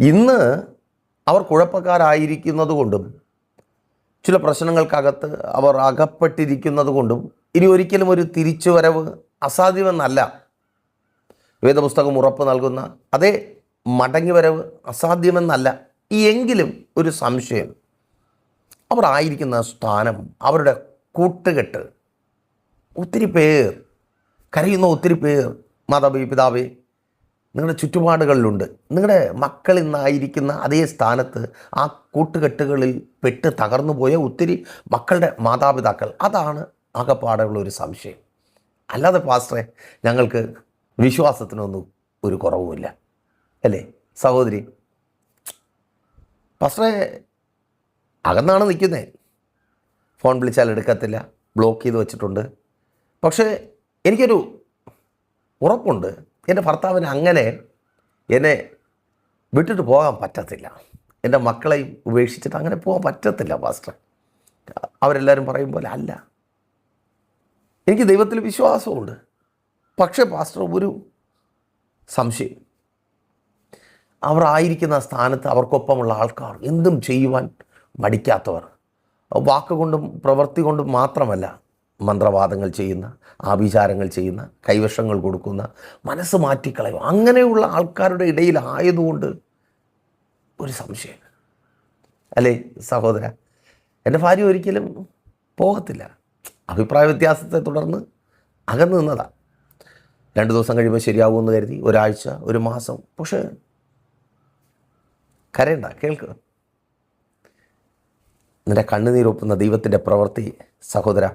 ഇന്ന് അവർ കുഴപ്പക്കാരായിരിക്കുന്നത് കൊണ്ടും ചില പ്രശ്നങ്ങൾക്കകത്ത് അവർ അകപ്പെട്ടിരിക്കുന്നത് കൊണ്ടും ഇനി ഒരിക്കലും ഒരു തിരിച്ചുവരവ് അസാധ്യമെന്നല്ല. വേദപുസ്തകം ഉറപ്പ് നൽകുന്ന അതേ മടങ്ങിവരവ് അസാധ്യമെന്നല്ല. എങ്കിലും ഒരു സംശയം അവർ ആയിരിക്കുന്ന സ്ഥാനം അവരുടെ കൂട്ടുകെട്ട് ഒത്തിരി പേർ കരയുന്ന ഒത്തിരി പേർ മാതാപി പിതാവേ നിങ്ങളുടെ ചുറ്റുപാടുകളിലുണ്ട്. നിങ്ങളുടെ മക്കൾ ഇന്നായിരിക്കുന്ന അതേ സ്ഥാനത്ത് ആ കൂട്ടുകെട്ടുകളിൽ പെട്ട് തകർന്നു പോയ ഒത്തിരി മക്കളുടെ മാതാപിതാക്കൾ. അതാണ് ആകപ്പാടുള്ള ഒരു സംശയം. അല്ലാതെ പാസ്റ്ററെ ഞങ്ങൾക്ക് വിശ്വാസത്തിനൊന്നും ഒരു കുറവുമില്ല. അല്ലേ? സഹോദരി പാസ്റ്ററെ അകന്നാണ് നിൽക്കുന്നത് ഫോൺ വിളിച്ചാൽ എടുക്കത്തില്ല. ബ്ലോക്ക് ചെയ്ത് വെച്ചിട്ടുണ്ട്. പക്ഷേ എനിക്കൊരു ഉറപ്പുണ്ട്. എന്റെ ഭർത്താവിന് അങ്ങനെ എന്നെ വിട്ടിട്ട് പോകാൻ പറ്റത്തില്ല. എന്റെ മക്കളെയും ഉപേക്ഷിച്ചിട്ട് അങ്ങനെ പോകാൻ പറ്റത്തില്ല പാസ്റ്റർ അവരെല്ലാവരും പറയും പോലെ അല്ല. എനിക്ക് ദൈവത്തിൽ വിശ്വാസമുണ്ട്. പക്ഷേ പാസ്റ്റർ ഒരു സംശയം. അവർ ആയിരിക്കുന്ന സ്ഥാനത്ത് അവർക്കൊപ്പമുള്ള ആൾക്കാർ എന്തും ചെയ്യുവാൻ മടിക്കാത്തവർ. വാക്കുകൊണ്ടും പ്രവൃത്തി കൊണ്ടും മാത്രമല്ല മന്ത്രവാദങ്ങൾ ചെയ്യുന്ന ആഭിചാരങ്ങൾ ചെയ്യുന്ന കൈവശങ്ങൾ കൊടുക്കുന്ന മനസ്സ് മാറ്റിക്കളയും അങ്ങനെയുള്ള ആൾക്കാരുടെ ഇടയിലായതുകൊണ്ട് ഒരു സംശയം. അല്ലേ സഹോദര? എന്റെ ഭാര്യ ഒരിക്കലും പോകത്തില്ല. അഭിപ്രായ വ്യത്യാസത്തെ തുടർന്ന് അകന്നു നിന്നതാണ് രണ്ട് ദിവസം കഴിയുമ്പോൾ ശരിയാവുമെന്ന് കരുതി ഒരാഴ്ച ഒരു മാസം. പക്ഷേ കരയണ്ട കേൾക്ക്. നിന്റെ കണ്ണുനീരൊപ്പുന്ന ദൈവത്തിന്റെ പ്രവൃത്തി സഹോദര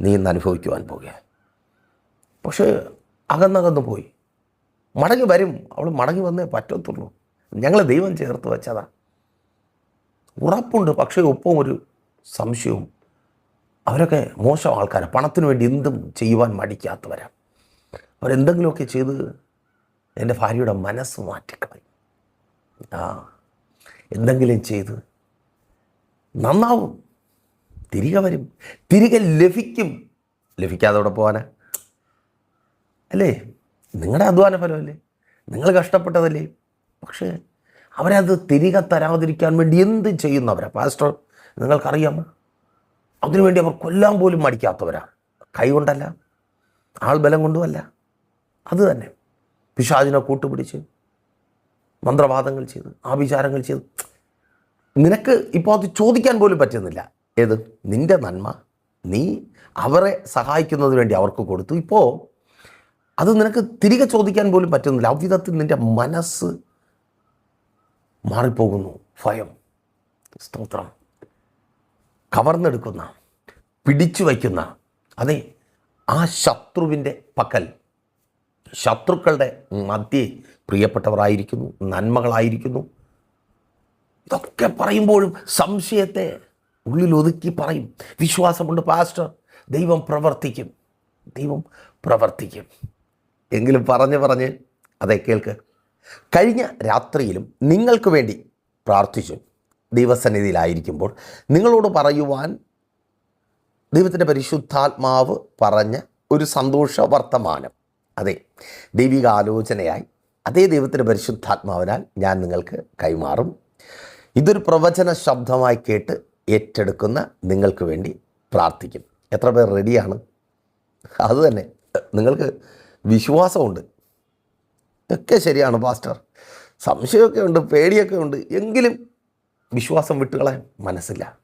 നീ ഇന്ന് അനുഭവിക്കുവാൻ പോകുക. പക്ഷേ അകന്നകന്ന് പോയി. മടങ്ങി വരും. അവൾ മടങ്ങി വന്നേ പറ്റത്തുള്ളൂ. ഞങ്ങൾ ദൈവം ചേർത്ത് വെച്ചതാ. ഉറപ്പുണ്ട്. പക്ഷേ ഒപ്പം ഒരു സംശയവും. അവരൊക്കെ മോശം ആൾക്കാരാണ് പണത്തിന് വേണ്ടി എന്തും ചെയ്യുവാൻ മടിക്കാത്തവരാണ് അവരെന്തെങ്കിലുമൊക്കെ ചെയ്ത് എന്റെ ഭാര്യയുടെ മനസ്സ് മാറ്റിക്കളയും. ആ എന്തെങ്കിലും ചെയ്ത് നന്നാവും. തിരികെ വരും. തിരികെ ലഭിക്കും. ലഭിക്കാതെ അവിടെ പോകാനാ അല്ലേ? നിങ്ങളുടെ അധ്വാന ഫലമല്ലേ? നിങ്ങൾ കഷ്ടപ്പെട്ടതല്ലേ? പക്ഷേ അവരത് തിരികെ തരാതിരിക്കാൻ വേണ്ടി എന്ത് ചെയ്യുന്നവരാ? പാസ്റ്റർ നിങ്ങൾക്കറിയാമോ അതിനുവേണ്ടി അവർ കൊല്ലാൻ പോലും മടിക്കാത്തവരാണ് കൈ കൊണ്ടല്ല ആൾബലം കൊണ്ടുമല്ല. അത് തന്നെ. പിശാചിനെ കൂട്ടുപിടിച്ച് മന്ത്രവാദങ്ങൾ ചെയ്ത് ആഭിചാരങ്ങൾ ചെയ്ത്. നിനക്ക് ഇപ്പോൾ അത് ചോദിക്കാൻ പോലും പറ്റുന്നില്ല. ഏത്? നിന്റെ നന്മ. നീ അവരെ സഹായിക്കുന്നതിന് വേണ്ടി അവർക്ക് കൊടുത്തു. ഇപ്പോൾ അത് നിനക്ക് തിരികെ ചോദിക്കാൻ പോലും പറ്റുന്നില്ല. അവിധത്തിൽ നിന്റെ മനസ്സ് മാറിപ്പോകുന്നു. ഭയം. സ്തോത്രം. കവർന്നെടുക്കുന്ന പിടിച്ചു വയ്ക്കുന്ന അതെ ആ ശത്രുവിന്റെ പക്കൽ ശത്രുക്കളുടെ മധ്യേ പ്രിയപ്പെട്ടവരായിരിക്കുന്നു നന്മകളായിരിക്കുന്നു. ഇതൊക്കെ പറയുമ്പോഴും സംശയത്തെ ഉള്ളിൽ ഒതുക്കി പറയും. വിശ്വാസമുണ്ട് പാസ്റ്റർ. ദൈവം പ്രവർത്തിക്കും. ദൈവം പ്രവർത്തിക്കും. എങ്കിലും പറഞ്ഞ് പറഞ്ഞ് അതെ കേൾക്ക്. കഴിഞ്ഞ രാത്രിയിലും നിങ്ങൾക്ക് വേണ്ടി പ്രാർത്ഥിച്ചു. ദൈവസന്നിധിയിലായിരിക്കുമ്പോൾ നിങ്ങളോട് പറയുവാൻ ദൈവത്തിന്റെ പരിശുദ്ധാത്മാവ് പറഞ്ഞ ഒരു സന്തോഷ വർത്തമാനം. അതെ ദൈവിക ആലോചനയായി അതേ ദൈവത്തിന്റെ പരിശുദ്ധാത്മാവിനാൽ ഞാൻ നിങ്ങൾക്ക് കൈമാറും. ഇതൊരു പ്രവചന ശബ്ദമായി കേട്ട് ഏറ്റെടുക്കുന്ന നിങ്ങൾക്ക് വേണ്ടി പ്രാർത്ഥിക്കും. എത്ര പേർ റെഡിയാണ്? അതുതന്നെ നിങ്ങൾക്ക് വിശ്വാസമുണ്ട്. ഒക്കെ ശരിയാണ് പാസ്റ്റർ. സംശയമൊക്കെ ഉണ്ട് പേടിയൊക്കെ ഉണ്ട്. എങ്കിലും വിശ്വാസം വിട്ടുകളയാൻ മനസ്സില്ല.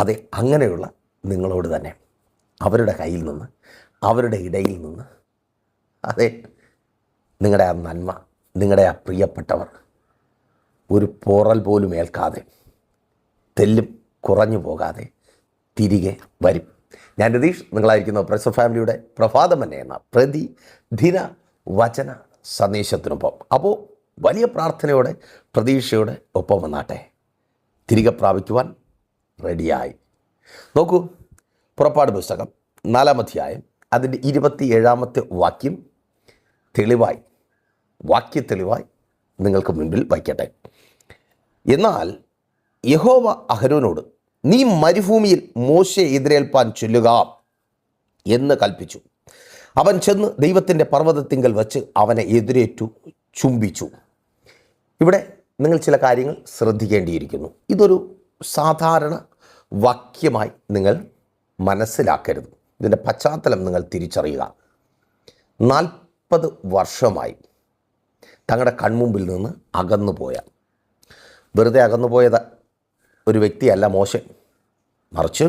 അതെ അങ്ങനെയുള്ള നിങ്ങളോട് തന്നെ. അവരുടെ കയ്യിൽ നിന്ന് അവരുടെ ഇടയിൽ നിന്ന്. അതെ നിങ്ങളുടെ ആ നന്മ നിങ്ങളുടെ ആ പ്രിയപ്പെട്ടവർ ഒരു പോറൽ പോലും ഏൽക്കാതെ തെല്ലും കുറഞ്ഞു പോകാതെ തിരികെ വരും. ഞാൻ രതീഷ് നിങ്ങളായിരിക്കുന്ന പ്രസ് ഫാമിലിയുടെ പ്രഭാതമന്നെ എന്ന പ്രതി ദിന വചന സന്ദേശത്തിനൊപ്പം. അപ്പോൾ വലിയ പ്രാർത്ഥനയോടെ പ്രതീക്ഷയോടെ ഒപ്പം വന്നാട്ടെ. തിരികെ പ്രാപിക്കുവാൻ റെഡിയായി. നോക്കൂ പുറപ്പാട് പുസ്തകം നാലാം അധ്യായം അതിന്റെ ഇരുപത്തി ഏഴാമത്തെ വാക്യം തെളിവായി. വാക്യ തെളിവായി നിങ്ങൾക്ക് മുൻപിൽ വയ്ക്കട്ടെ. എന്നാൽ യഹോവ അഹരോനോട് നീ മരുഭൂമിയിൽ മോശയെ എതിരേൽപ്പാൻ ചൊല്ലുക എന്ന് കൽപ്പിച്ചു അവൻ ചെന്ന് ദൈവത്തിന്റെ പർവതത്തിങ്കൽ വച്ച് അവനെ എതിരേറ്റു ചുംബിച്ചു. ഇവിടെ നിങ്ങൾ ചില കാര്യങ്ങൾ ശ്രദ്ധിക്കേണ്ടിയിരിക്കുന്നു. ഇതൊരു സാധാരണ വാക്യമായി നിങ്ങൾ മനസ്സിലാക്കരുത്. ഇതിന്റെ പശ്ചാത്തലം നിങ്ങൾ തിരിച്ചറിയുക. നാൽപ്പത് വർഷമായി തങ്ങളുടെ കൺമുമ്പിൽ നിന്ന് അകന്നുപോയ വെറുതെ അകന്നുപോയത് ഒരു വ്യക്തിയല്ല മോശൻ മറിച്ച്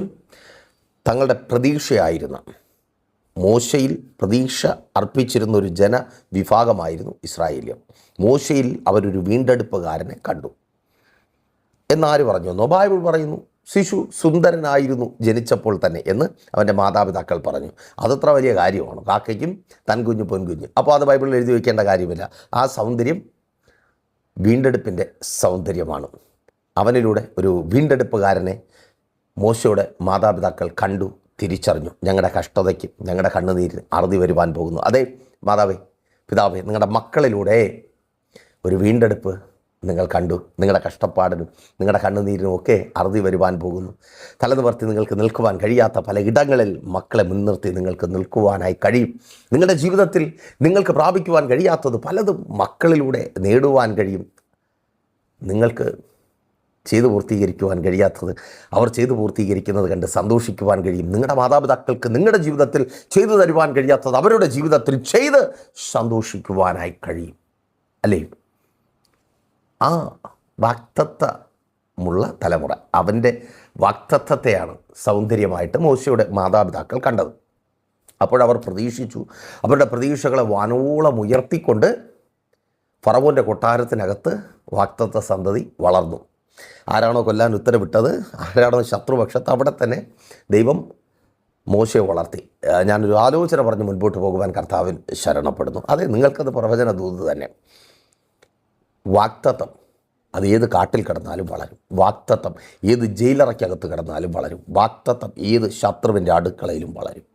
തങ്ങളുടെ പ്രതീക്ഷയായിരുന്ന മോശയിൽ പ്രതീക്ഷ അർപ്പിച്ചിരുന്ന ഒരു ജനവിഭാഗമായിരുന്നു ഇസ്രായേലിയം മോശയിൽ അവരൊരു വീണ്ടെടുപ്പുകാരനെ കണ്ടു. എന്നാര് പറഞ്ഞു? ബൈബിൾ പറയുന്നു ശിശു സുന്ദരനായിരുന്നു ജനിച്ചപ്പോൾ തന്നെ എന്ന് അവന്റെ മാതാപിതാക്കൾ പറഞ്ഞു. അതത്ര വലിയ കാര്യമാണ്? കാക്കയ്ക്കും തൻകുഞ്ഞ് പൊൻകുഞ്ഞ്. അപ്പോൾ അത് ബൈബിളിൽ എഴുതി വയ്ക്കേണ്ട കാര്യമില്ല. ആ സൗന്ദര്യം വീണ്ടെടുപ്പിന്റെ സൗന്ദര്യമാണ്. അവനിലൂടെ ഒരു വീണ്ടെടുപ്പുകാരനെ മോശയുടെ മാതാപിതാക്കൾ കണ്ടു തിരിച്ചറിഞ്ഞു. ഞങ്ങളുടെ കഷ്ടതയ്ക്ക് ഞങ്ങളുടെ കണ്ണുനീരിന് അറുതി വരുവാൻ പോകുന്നു. അതെ മാതാവേ പിതാവേ നിങ്ങളുടെ മക്കളിലൂടെ ഒരു വീണ്ടെടുപ്പ് നിങ്ങൾ കണ്ടു. നിങ്ങളുടെ കഷ്ടപ്പാടിനും നിങ്ങളുടെ കണ്ണുനീരിനും ഒക്കെ അറുതി വരുവാൻ പോകുന്നു. തലനിവർത്തി നിങ്ങൾക്ക് നിൽക്കുവാൻ കഴിയാത്ത പല ഇടങ്ങളിൽ മക്കളെ മുൻനിർത്തി നിങ്ങൾക്ക് നിൽക്കുവാനായി കഴിയും. നിങ്ങളുടെ ജീവിതത്തിൽ നിങ്ങൾക്ക് പ്രാപിക്കുവാൻ കഴിയാത്തത് പലതും മക്കളിലൂടെ നേടുവാൻ കഴിയും. നിങ്ങൾക്ക് ചെയ്തു പൂർത്തീകരിക്കുവാൻ കഴിയാത്തത്. അവർ ചെയ്തു പൂർത്തീകരിക്കുന്നത് കണ്ട് സന്തോഷിക്കുവാൻ കഴിയും. നിങ്ങളുടെ മാതാപിതാക്കൾക്ക് നിങ്ങളുടെ ജീവിതത്തിൽ ചെയ്തു തരുവാൻ കഴിയാത്തത് അവരുടെ ജീവിതത്തിൽ ചെയ്ത് സന്തോഷിക്കുവാനായി കഴിയും. അല്ലേ? ആ വാക്തത്വമുള്ള തലമുറ അവന്റെ വാക്തത്വത്തെയാണ് സൗന്ദര്യമായിട്ട് മോശയുടെ മാതാപിതാക്കൾ കണ്ടത്. അപ്പോഴവർ പ്രതീക്ഷിച്ചു. അവരുടെ പ്രതീക്ഷകളെ വാനോളം ഉയർത്തിക്കൊണ്ട് ഫറവോന്റെ കൊട്ടാരത്തിനകത്ത് വാക്തത്വ സന്തതി വളർന്നു. ആരാണോ കൊല്ലാൻ ഉത്തരവിട്ടത് ആരാണോ ശത്രുപക്ഷത്ത് അവിടെ തന്നെ ദൈവം മോശയെ വളർത്തി. ഞാനൊരു ആലോചന പറഞ്ഞ് മുൻപോട്ട് പോകുവാൻ കർത്താവിൽ ശരണപ്പെടുന്നു. അതെ നിങ്ങൾക്കത് പ്രവചന ദൂത് തന്നെ. വാക്തത്വം അത് ഏത് കാട്ടിൽ കിടന്നാലും വളരും. വാക്തത്വം ഏത് ജയിലറയ്ക്കകത്ത് കിടന്നാലും വളരും. വാക്തത്വം ഏത് ശത്രുവിന്റെ അടുക്കളയിലും വളരും.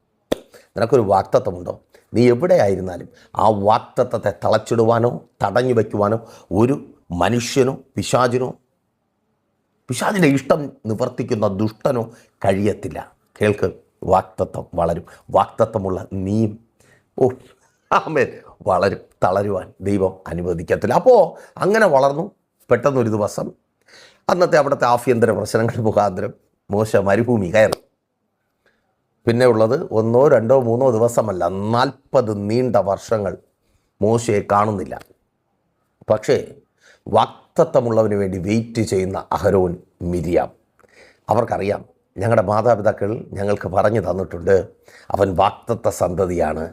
നിനക്കൊരു വാക്തത്വമുണ്ടോ? നീ എവിടെ ആയിരുന്നാലും ആ വാക്തത്വത്തെ തളച്ചിടുവാനോ തടഞ്ഞു വയ്ക്കുവാനോ ഒരു മനുഷ്യനോ പിശാചിനോ പിശാചിന്റെ ഇഷ്ടം നിവർത്തിക്കുന്ന ദുഷ്ടനോ കഴിയത്തില്ല. കേൾക്ക് വാക്തത്വം വളരും. വാക്തത്വമുള്ള നീയും ഓ ആമേൻ വളരും തളരുവാൻ ദൈവം അനുവദിക്കത്തില്ല. അപ്പോൾ അങ്ങനെ വളർന്നു. പെട്ടെന്നൊരു ദിവസം അന്നത്തെ അവിടുത്തെ ആഭ്യന്തര പ്രശ്നങ്ങൾ മുഖാന്തരം മോശ മരുഭൂമി കയറി. പിന്നെ ഉള്ളത് ഒന്നോ രണ്ടോ മൂന്നോ ദിവസമല്ല നാൽപ്പത് നീണ്ട വർഷങ്ങൾ മോശയെ കാണുന്നില്ല. പക്ഷേ വാക്തത്വമുള്ളവന് വേണ്ടി വെയിറ്റ് ചെയ്യുന്ന അഹരോൻ മിരിയാം. അവർക്കറിയാം ഞങ്ങളുടെ മാതാപിതാക്കൾ ഞങ്ങൾക്ക് പറഞ്ഞു തന്നിട്ടുണ്ട് അവൻ വാക്തത്വ സന്തതിയാണ്.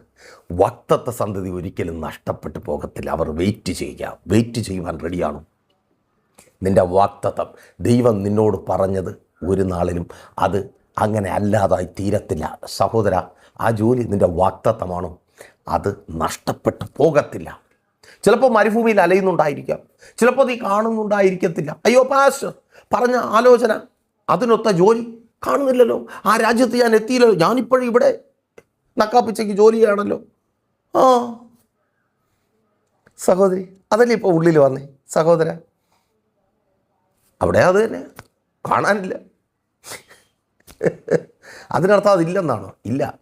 വാക്തത്വ സന്തതി ഒരിക്കലും നഷ്ടപ്പെട്ടു പോകത്തില്ല. അവർ വെയിറ്റ് ചെയ്യുക വെയിറ്റ് ചെയ്യുവാൻ റെഡിയാണ്. നിന്റെ വാക്തത്വം ദൈവം നിന്നോട് പറഞ്ഞത് ഒരു നാളിലും അത് അങ്ങനെ അല്ലാതായി തീരത്തില്ല. സഹോദര ആ ജോലി നിന്റെ വാക്തത്വമാണോ? അത് നഷ്ടപ്പെട്ടു പോകത്തില്ല. ചിലപ്പോൾ മരുഭൂമിയിൽ അലയുന്നുണ്ടായിരിക്കാം. ചിലപ്പോൾ നീ കാണുന്നുണ്ടായിരിക്കത്തില്ല. അയ്യോ പാസ് പറഞ്ഞ ആലോചന അതിനൊത്ത ജോലി കാണുന്നില്ലല്ലോ. ആ രാജ്യത്ത് ഞാൻ എത്തിയില്ലല്ലോ ഞാനിപ്പോഴും ഇവിടെ നക്കാപ്പിച്ചയ്ക്ക് ജോലിയാണല്ലോ. ആ. സഹോദരി അതല്ലേ ഇപ്പോൾ ഉള്ളിൽ വന്നേ? സഹോദര അവിടെ അത് തന്നെ. കാണാനില്ല. അതിനർത്ഥം അതില്ലെന്നാണോ? ഇല്ല.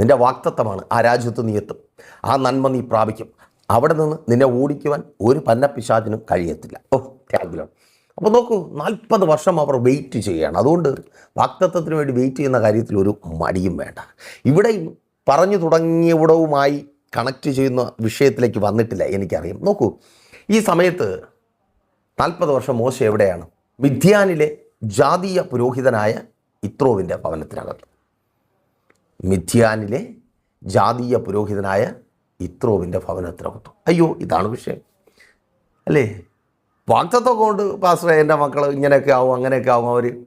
നിന്റെ വാക്തത്വമാണ് ആ രാജ്യത്ത് നീ എത്തും. ആ നന്മ നീ പ്രാപിക്കും. അവിടെ നിന്ന് നിന്നെ ഓടിക്കുവാൻ ഒരു പന്നപ്പിശാചിനും കഴിയത്തില്ല. ഓ ത്യാഗിലോ. അപ്പോൾ നോക്കൂ നാൽപ്പത് വർഷം അവർ വെയിറ്റ് ചെയ്യുകയാണ്. അതുകൊണ്ട് വാക്തത്വത്തിന് വേണ്ടി വെയിറ്റ് ചെയ്യുന്ന കാര്യത്തിൽ ഒരു മടിയും വേണ്ട. ഇവിടെയും പറഞ്ഞു തുടങ്ങിയവിടവുമായി കണക്ട് ചെയ്യുന്ന വിഷയത്തിലേക്ക് വന്നിട്ടില്ല എനിക്കറിയാം. നോക്കൂ ഈ സമയത്ത് നാൽപ്പത് വർഷം മോശ എവിടെയാണ്? മിഥ്യാനിലെ ജാതീയ പുരോഹിതനായ ഇത്രോവിന്റെ ഭവനത്തിനകത്ത്. മിഥ്യാനിലെ ജാതീയ പുരോഹിതനായ ഇത്രോവിന്റെ ഭവനത്തിനകത്തു അയ്യോ ഇതാണ് വിഷയം. അല്ലേ? വാക്തത്വം കൊണ്ട് പാസ്റ്ററെ എന്റെ മക്കൾ ഇങ്ങനെയൊക്കെ ആവും അങ്ങനെയൊക്കെ ആവും അവർ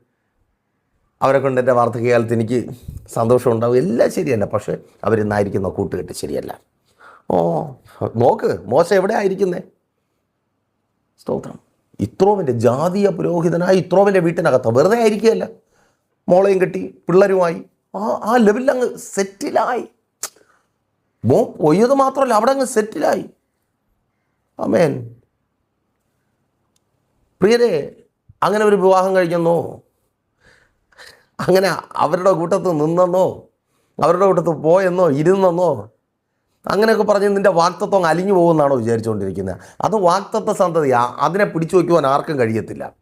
അവരെ കൊണ്ട് എന്റെ വാർദ്ധക്യകാലത്ത് എനിക്ക് സന്തോഷം ഉണ്ടാവും. എല്ലാം ശരിയല്ല. പക്ഷേ പക്ഷേ അവരിന്നായിരിക്കുന്ന കൂട്ടുകെട്ട് ശരിയല്ല. ഓ നോക്ക് മോശം എവിടെ ആയിരിക്കുന്നേ? സ്തോത്രം. ഇത്രോവിന്റെ ജാതീയ പുരോഹിതനായി ഇത്രോവിന്റെ വീട്ടിനകത്ത് വെറുതെ ആയിരിക്കുകയല്ല. മോളെയും കെട്ടി പിള്ളേരുമായി ആ ആ ലെവലിൽ അങ്ങ് സെറ്റിലായി മോ പൊയ്യത് മാത്രമല്ല അവിടെ അങ്ങ് സെറ്റിലായി. അമേൻ പ്രിയരെ അങ്ങനെ ഒരു വിവാഹം കഴിക്കുന്നോ. അങ്ങനെ അവരുടെ കൂട്ടത്ത് നിന്നെന്നോ അവരുടെ കൂട്ടത്ത് പോയെന്നോ ഇരുന്നെന്നോ അങ്ങനെയൊക്കെ പറഞ്ഞ് നിന്റെ വാക്തത്വം അലിഞ്ഞു പോകുമെന്നാണോ വിചാരിച്ചുകൊണ്ടിരിക്കുന്നത്. അത് വാക്തത്വ സന്തതി അതിനെ പിടിച്ചു വയ്ക്കുവാൻ ആർക്കും കഴിയത്തില്ല.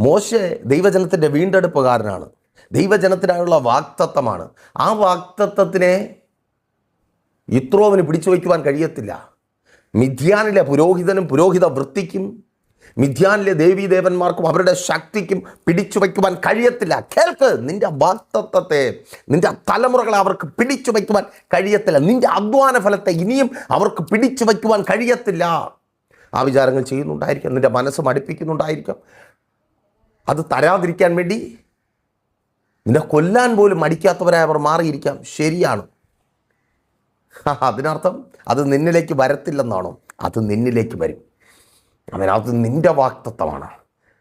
മോശെ ദൈവജനത്തിന്റെ വീണ്ടെടുപ്പുകാരനാണ്. ദൈവജനത്തിനായുള്ള വാക്തത്വമാണ്. ആ വാക്തത്വത്തിനെ ഇത്രോവിന് പിടിച്ചു വയ്ക്കുവാൻ കഴിയത്തില്ല. മിഥ്യാനിലെ പുരോഹിതനും പുരോഹിത വൃത്തിക്കും മിഥ്യാനിലെ ദേവീദേവന്മാർക്കും അവരുടെ ശക്തിക്കും പിടിച്ചു വയ്ക്കുവാൻ കഴിയത്തില്ല. കേൾക്ക് നിന്റെ വാക്തത്വത്തെ നിന്റെ തലമുറകളെ അവർക്ക് പിടിച്ചു വയ്ക്കുവാൻ കഴിയത്തില്ല. നിന്റെ അധ്വാന ഫലത്തെ ഇനിയും അവർക്ക് പിടിച്ചു വയ്ക്കുവാൻ കഴിയത്തില്ല. ആ വിചാരങ്ങൾ ചെയ്യുന്നുണ്ടായിരിക്കാം. നിന്റെ മനസ്സ് മടുപ്പിക്കുന്നുണ്ടായിരിക്കാം. അത് തരാതിരിക്കാൻ വേണ്ടി നിന്നെ കൊല്ലാൻ പോലും മടിക്കാത്തവരായി അവർ മാറിയിരിക്കാം. ശരിയാണ്. അതിനർത്ഥം അത് നിന്നിലേക്ക് വരത്തില്ലെന്നാണോ? അത് നിന്നിലേക്ക് വരും. അതിനകത്ത് അത് നിന്റെ വാക്തത്വമാണ്.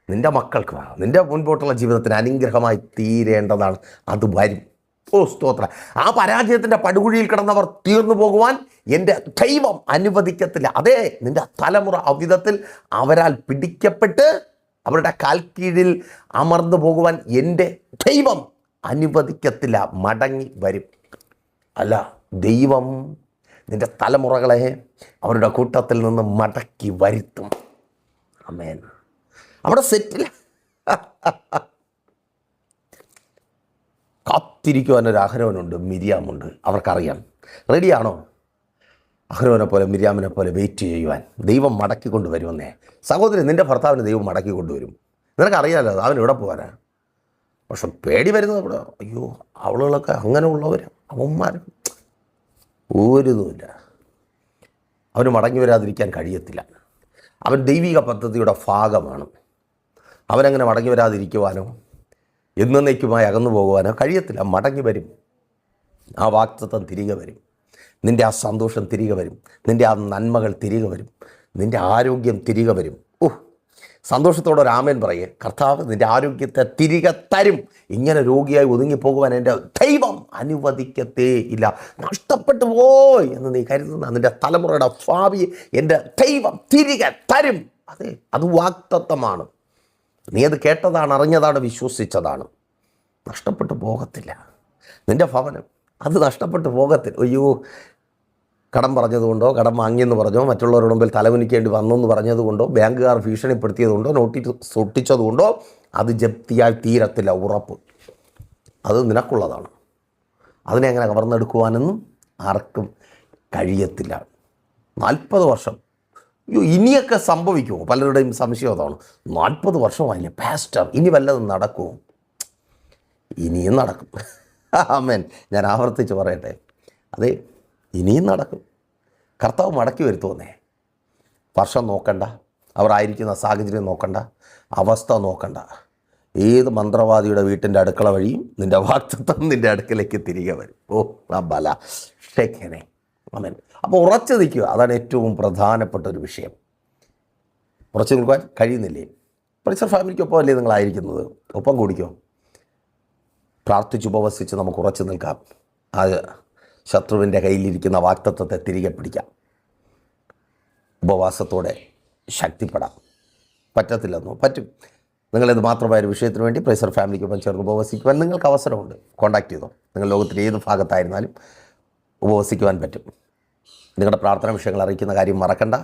നിന്റെ മക്കൾക്ക് നിന്റെ മുൻപോട്ടുള്ള ജീവിതത്തിന് അനുഗ്രഹമായി തീരേണ്ടതാണ്. അത് വരും. ഓ സ്തോത്ര. ആ പരാജയത്തിന്റെ പടുകുഴിയിൽ കിടന്നവർ തീർന്നു പോകുവാൻ എന്റെ ദൈവം അനുവദിക്കത്തില്ല. അതെ നിന്റെ തലമുറ അവിധത്തിൽ അവരാൽ പിടിക്കപ്പെട്ട് അവരുടെ കാൽക്കീഴിൽ അമർന്നു പോകുവാൻ എന്റെ ദൈവം അനുവദിക്കത്തില്ല. മടങ്ങി വരും. അല്ല ദൈവം നിന്റെ തലമുറകളെ അവരുടെ കൂട്ടത്തിൽ നിന്ന് മടക്കി വരുത്തും. അമേൻ അവിടെ സെറ്റിൽ കാത്തിരിക്കുവാൻ ഒരു അഹരോനുണ്ട് മിരിയാമുണ്ട്. അവർക്കറിയാം. റെഡിയാണോ? അഹരോനെ പോലെ മിരിയാമിനെ പോലെ വെയിറ്റ് ചെയ്യുവാൻ. ദൈവം മടക്കി കൊണ്ടുവരുമെന്നേ. സഹോദരി നിന്റെ ഭർത്താവിന് ദൈവം മടക്കി കൊണ്ടുവരും. നിനക്കറിയാലോ അവൻ എവിടെ പോകാനാ പക്ഷെ പേടി വരുന്നത് ഇവിടെ അയ്യോ അവളുകളൊക്കെ അങ്ങനെയുള്ളവർ അവന്മാർ ഒരിതുമില്ല അവന് മടങ്ങി വരാതിരിക്കാൻ കഴിയത്തില്ല. അവൻ ദൈവിക പദ്ധതിയുടെ ഭാഗമാണ്. അവനങ്ങനെ മടങ്ങി വരാതിരിക്കുവാനോ എന്നേക്കുമായി അകന്നു പോകുവാനോ കഴിയത്തില്ല. മടങ്ങി വരും. ആ വാക്തത്വം തിരികെ വരും. നിന്റെ ആ സന്തോഷം തിരികെ വരും. നിന്റെ ആ നന്മകൾ തിരികെ വരും. നിന്റെ ആരോഗ്യം തിരികെ വരും. ഓ സന്തോഷത്തോടെ രാമൻ പറയേ. കർത്താവ് നിന്റെ ആരോഗ്യത്തെ തിരികെ തരും. ഇങ്ങനെ രോഗിയായി ഒതുങ്ങിപ്പോകുവാൻ എന്റെ ദൈവം അനുവദിക്കത്തേ ഇല്ല. നഷ്ടപ്പെട്ടു പോയി എന്ന് നീ കരുതുന്ന നിന്റെ തലമുറയുടെ ഭാവി എന്റെ ദൈവം തിരികെ തരും. അതെ അത് വാക്തത്വമാണ്. നീ അത് കേട്ടതാണ് അറിഞ്ഞതാണ് വിശ്വസിച്ചതാണ്. നഷ്ടപ്പെട്ടു പോകത്തില്ല. നിന്റെ ഭവനം അത് നഷ്ടപ്പെട്ടു പോകത്തില്ല. അയ്യോ കടം പറഞ്ഞതുകൊണ്ടോ കടം വാങ്ങിയെന്ന് പറഞ്ഞോ മറ്റുള്ളവരുടെ മുമ്പിൽ തലകുനിക്കേണ്ടി വന്നെന്ന് പറഞ്ഞതുകൊണ്ടോ ബാങ്കുകാർ ഭീഷണിപ്പെടുത്തിയതുകൊണ്ടോ നോട്ടീസ് ഒട്ടിച്ചതുകൊണ്ടോ അത് ജപ്തിയായി തീരത്തില്ല ഉറപ്പ്. അത് നിനക്കുള്ളതാണ്. അതിനെ അങ്ങനെ കവർന്നെടുക്കുവാനൊന്നും ആർക്കും കഴിയത്തില്ല. നാൽപ്പത് വർഷം. അയ്യോ ഇനിയൊക്കെ സംഭവിക്കുമോ പലരുടെയും സംശയം അതാണ്. നാൽപ്പത് വർഷമായില്ലേ? പാസ്റ്റർ ഇനി വല്ലതും നടക്കുമോ ഇനിയും നടക്കും. ആമേൻ. ഞാൻ ആവർത്തിച്ച് പറയട്ടെ. അതെ ഇനിയും നടക്കും. കർത്താവ് മടക്കി വരുത്തുവന്നേ വർഷം നോക്കണ്ട. അവർ ആയിരിക്കുന്ന സാഹചര്യം നോക്കണ്ട. അവസ്ഥ നോക്കണ്ട. ഏത് മന്ത്രവാദിയുടെ വീട്ടിന്റെ അടുക്കള വഴിയും നിന്റെ വാക്തത്വം നിന്റെ അടുക്കലേക്ക് തിരികെ വരും. ഓ ബല ഷെഖനെ അമൻ അപ്പോൾ ഉറച്ചു നിൽക്കുക. അതാണ് ഏറ്റവും പ്രധാനപ്പെട്ട ഒരു വിഷയം. ഉറച്ചു നിൽക്കുവാൻ കഴിയുന്നില്ലേ? പ്രൊഫസർ ഫാമിലിക്കൊപ്പം അല്ലേ നിങ്ങളായിരിക്കുന്നത്? ഒപ്പം കൂടിക്കോ? പ്രാർത്ഥിച്ച് ഉപവസിച്ച് നമുക്ക് ഉറച്ചു നിൽക്കാം. ആ ശത്രുവിന്റെ കയ്യിലിരിക്കുന്ന വാക്തത്വത്തെ തിരികെ പിടിക്കാം. ഉപവാസത്തോടെ ശക്തിപ്പെടാം. പറ്റത്തില്ലെന്നോ? പറ്റും. നിങ്ങളിത് മാത്രമായ ഒരു വിഷയത്തിന് വേണ്ടി പ്രൈസർ ഫാമിലിക്കൊപ്പം ചേർന്ന് ഉപവസിക്കുവാൻ നിങ്ങൾക്ക് അവസരമുണ്ട്. കോൺടാക്ട് ചെയ്തോ. നിങ്ങൾ ലോകത്തിന്റെ ഏത് ഭാഗത്തായിരുന്നാലും ഉപവസിക്കുവാൻ പറ്റും. നിങ്ങളുടെ പ്രാർത്ഥന വിഷയങ്ങൾ അറിയിക്കുന്ന കാര്യം മറക്കണ്ട.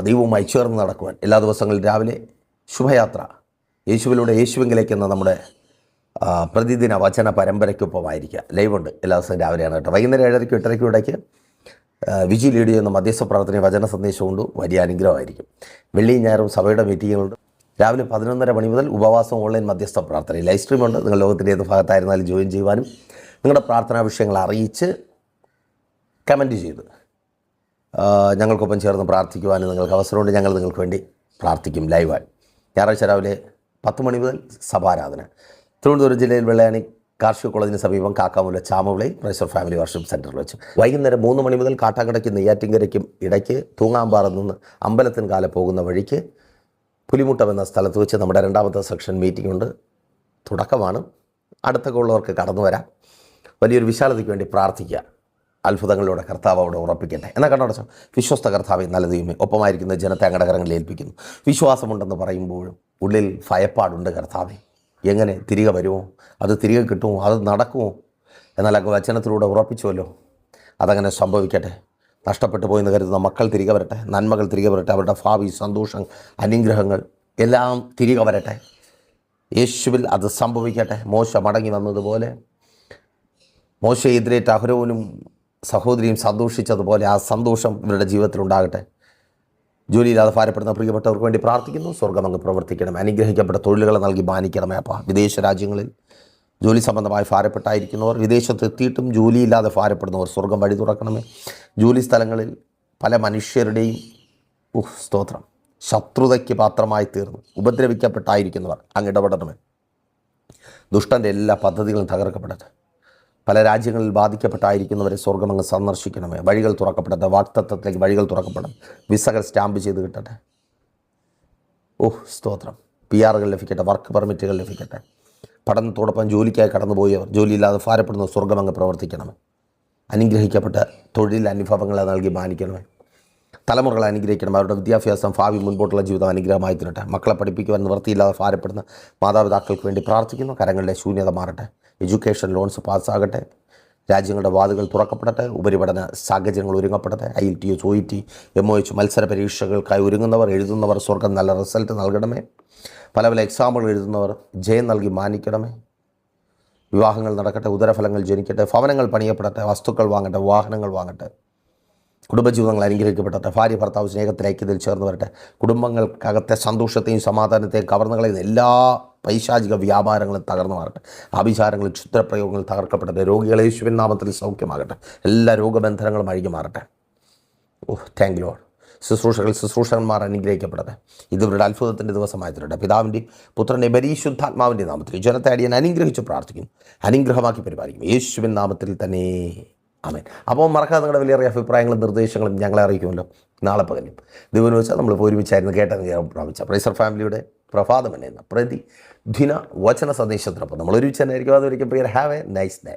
ദൈവവുമായി ചേർന്ന് നടക്കുവാൻ എല്ലാ ദിവസങ്ങളിലും രാവിലെ ശുഭയാത്ര. യേശുവിലൂടെ യേശുവിങ്കിലേക്ക് എന്ന നമ്മുടെ പ്രതിദിന വചന പരമ്പരയ്ക്കൊപ്പമായിരിക്കുക. ഉണ്ട്. എല്ലാ ദിവസവും രാവിലെയാണ് കേട്ടോ. വൈകുന്നേരം ഏഴരയ്ക്കും എട്ടരയ്ക്കും ഇടയ്ക്ക് വിജി ലീഡ് ചെയ്യുന്ന മധ്യസ്ഥ പ്രാർത്ഥന വചന സന്ദേശമുണ്ട് വലിയ അനുഗ്രഹമായിരിക്കും. വെള്ളിയും ഞായറും സഭയുടെ മീറ്റിങ്ങുകളുണ്ട് രാവിലെ പതിനൊന്നര മണി മുതൽ ഉപവാസം ഓൺലൈൻ മധ്യസ്ഥ പ്രാർത്ഥന ലൈവ് സ്ട്രീമുണ്ട് നിങ്ങൾ ലോകത്തിന്റെ ഏത് ഭാഗത്തായിരുന്നാലും ജോയിൻ ചെയ്യുവാനും നിങ്ങളുടെ പ്രാർത്ഥനാ വിഷയങ്ങൾ അറിയിച്ച് കമന്റ് ചെയ്ത്. ഞങ്ങൾക്കൊപ്പം ചേർന്ന് പ്രാർത്ഥിക്കുവാനും നിങ്ങൾക്ക് അവസരമുണ്ട്. ഞങ്ങൾ നിങ്ങൾക്ക് വേണ്ടി പ്രാർത്ഥിക്കും ലൈവായി ഞായറാഴ്ച രാവിലെ പത്ത് മണി മുതൽ സഭാരാധന. തിരുവനന്തപുരം ജില്ലയിൽ വെള്ളയാണി കാർഷിക കോളേജിന് സമീപം കാക്കാമൂല ചാമവിളി പ്രൈസർ ഫാമിലി വർഷിപ്പ് സെന്ററിൽ വെച്ച്. വൈകുന്നേരം മൂന്ന് മണി മുതൽ കാട്ടാങ്കടയ്ക്കും നെയ്യാറ്റിങ്കരയ്ക്കും ഇടയ്ക്ക് തൂങ്ങാമ്പാറ നിന്ന് അമ്പലത്തിൻകാല പോകുന്ന വഴിക്ക് പുലിമുട്ടം എന്ന സ്ഥലത്ത് വെച്ച് നമ്മുടെ രണ്ടാമത്തെ സെക്ഷൻ മീറ്റിംഗ് ഉണ്ട്. തുടക്കമാണ്. അടുത്തൊക്കെ ഉള്ളവർക്ക് കടന്നു വരാം. വലിയൊരു വിശാലതയ്ക്ക് വേണ്ടി പ്രാർത്ഥിക്കുക. അത്ഭുതങ്ങളിലൂടെ കർത്താവ് അവിടെ ഉറപ്പിക്കട്ടെ. എന്നാൽ കണ്ടോടച്ച വിശ്വസ്ത കർത്താവ് നല്ല ദൈവമേ ഒപ്പമായിരിക്കുന്ന ജനത്തെ അങ്ങടെ കരങ്ങളിൽ ഏൽപ്പിക്കുന്നു. വിശ്വാസമുണ്ടെന്ന് പറയുമ്പോഴും ഉള്ളിൽ ഭയപ്പാടുണ്ട് കർത്താവെ. എങ്ങനെ? തിരികെ വരുമോ? അത് തിരികെ കിട്ടുമോ? അത് നടക്കുമോ? എന്നാൽ അങ്ങ് വചനത്തിലൂടെ ഉറപ്പിച്ചുവല്ലോ. അതങ്ങനെ സംഭവിക്കട്ടെ. നഷ്ടപ്പെട്ടു പോയെന്ന് കരുതുന്ന മക്കൾ തിരികെ വരട്ടെ നന്മകൾ തിരികെ വരട്ടെ അവരുടെ ഭാവി സന്തോഷം അനുഗ്രഹങ്ങൾ എല്ലാം തിരികെ വരട്ടെ. യേശുവിൽ അത് സംഭവിക്കട്ടെ. മോശ മടങ്ങി വന്നതുപോലെ മോശയെതിരേറ്റ് അഹരോനും സഹോദരിയും സന്തോഷിച്ചതുപോലെ ആ സന്തോഷം ഇവരുടെ ജീവിതത്തിൽ ഉണ്ടാകട്ടെ. ജോലിയില്ലാതെ ഭാരപ്പെടുന്ന പ്രിയപ്പെട്ടവർക്ക് വേണ്ടി പ്രാർത്ഥിക്കുന്നു. സ്വർഗം അങ്ങ് പ്രവർത്തിക്കണം അനുഗ്രഹിക്കപ്പെട്ട തൊഴിലുകൾ നൽകി മാനിക്കണമേ അപ്പം. വിദേശ രാജ്യങ്ങളിൽ ജോലി സംബന്ധമായി ഭാരപ്പെട്ടായിരിക്കുന്നവർ വിദേശത്ത് എത്തിയിട്ടും ജോലിയില്ലാതെ ഭാരപ്പെടുന്നവർ സ്വർഗം വഴി തുറക്കണമേ. ജോലി സ്ഥലങ്ങളിൽ പല മനുഷ്യരുടെയും ഉഹ് സ്തോത്രം. ശത്രുതയ്ക്ക് പാത്രമായി തീർന്നു. ഉപദ്രവിക്കപ്പെട്ടായിരിക്കുന്നവർ അങ്ങ് ഇടപെടണമേ. ദുഷ്ടന്റെ എല്ലാ പദ്ധതികളും തകർക്കപ്പെടട്ടെ. പല രാജ്യങ്ങളിൽ ബാധിക്കപ്പെട്ടായിരിക്കുന്നവരെ സ്വർഗം അങ്ങ് സന്ദർശിക്കണമേ. വഴികൾ തുറക്കപ്പെടട്ടെ. വാക്തത്വത്തിലേക്ക് വഴികൾ തുറക്കപ്പെടണം വിസകൾ സ്റ്റാമ്പ് ചെയ്ത് കിട്ടട്ടെ. ഓഹ് സ്തോത്രം. പി ആറുകൾ ലഭിക്കട്ടെ. വർക്ക് പെർമിറ്റുകൾ ലഭിക്കട്ടെ. പഠനത്തോടൊപ്പം ജോലിക്കായി കടന്നുപോയവർ ജോലിയില്ലാതെ ഭാരപ്പെടുന്ന സ്വർഗം അങ്ങ് പ്രവർത്തിക്കണമേ. അനുഗ്രഹിക്കപ്പെട്ട തൊഴിൽ അനുഭവങ്ങളെ നൽകി മാനിക്കണമേ. തലമുറകളെ അനുഗ്രഹിക്കണം അവരുടെ വിദ്യാഭ്യാസം ഭാവി മുൻപോട്ടുള്ള ജീവിതം അനുഗ്രഹമായി തീരട്ടെ. മക്കളെ പഠിപ്പിക്കുവാൻ നിവൃത്തിയില്ലാതെ ഭാരപ്പെടുന്ന മാതാപിതാക്കൾക്ക് വേണ്ടി പ്രാർത്ഥിക്കുന്നു. കരങ്ങളിലെ ശൂന്യത മാറട്ടെ. എഡ്യൂക്കേഷൻ ലോൺസ് പാസ്സാകട്ടെ. രാജ്യങ്ങളുടെ വാതുകൾ തുറക്കപ്പെടട്ടെ. ഉപരിപഠന സാഹചര്യങ്ങൾ ഒരുങ്ങപ്പെടട്ടെ. I T S O T M O H മത്സര പരീക്ഷകൾക്കായി ഒരുങ്ങുന്നവർ എഴുതുന്നവർ സ്വർഗം നല്ല റിസൾട്ട് നൽകണമേ. പല പല എക്സാമ്പിൾ എഴുതുന്നവർ ജയം നൽകി മാനിക്കണമേ. വിവാഹങ്ങൾ നടക്കട്ടെ ഉദരഫലങ്ങൾ ജനിക്കട്ടെ ഭവനങ്ങൾ പണിയപ്പെടട്ടെ വസ്തുക്കൾ വാങ്ങട്ടെ വാഹനങ്ങൾ വാങ്ങട്ടെ കുടുംബജീവിതങ്ങൾ അനുഗ്രഹിക്കപ്പെടട്ടെ ഭാര്യ ഭർത്താവ് സ്നേഹത്തിൽ ഐക്യത്തിൽ ചേർന്ന് വരട്ടെ കുടുംബങ്ങൾക്കകത്തെ സന്തോഷത്തെയും സമാധാനത്തെയും കവർന്നു എല്ലാ പൈശാചിക വ്യാപാരങ്ങളും തകർന്നു മാറട്ടെ. ആഭിചാരങ്ങളും ക്ഷുദ്രപ്രയോഗങ്ങൾ തകർക്കപ്പെടട്ടെ. രോഗികളെ യേശുവിൻ നാമത്തിൽ സൗഖ്യമാകട്ടെ. എല്ലാ രോഗബന്ധനങ്ങളും അഴിഞ്ഞു മാറട്ടെ. ഓഹ് താങ്ക് യു ശുശ്രൂഷകൾ ശുശ്രൂഷകന്മാർ അനുഗ്രഹിക്കപ്പെടട്ടെ ഇത് ഇവരുടെ അത്ഭുതത്തിന്റെ ദിവസമായി തരട്ടെ പിതാവിന്റെയും പുത്രന്റെ ബരീശുദ്ധാത്മാവിന്റെ നാമത്തിൽ ജനത്തെ അടിയൻ അനുഗ്രഹിച്ച് പ്രാർത്ഥിക്കും അനുഗ്രഹമാക്കി പരിപാലിക്കും യേശുവിൻ നാമത്തിൽ തന്നെ. ആമേൻ. അപ്പോൾ മറക്കാതെ നിങ്ങളുടെ വലിയ അഭിപ്രായങ്ങളും നിർദ്ദേശങ്ങളും ഞങ്ങളെ അറിയിക്കുമല്ലോ. നാളെ പകലും. ദിവസം വെച്ചാൽ നമ്മൾ ഒരുമിച്ചായിരുന്നു കേട്ടെന്ന് ഞാൻ പ്രാപിച്ച പ്രൈസർ ഫാമിലിയുടെ പ്രഭാതം എന്ന പ്രതി ദിന വചന സന്ദേശത്തിനൊപ്പം നമ്മൾ ഒരുമിച്ച് തന്നെ ആയിരിക്കും. അതൊരിക്കും prior have a nice day.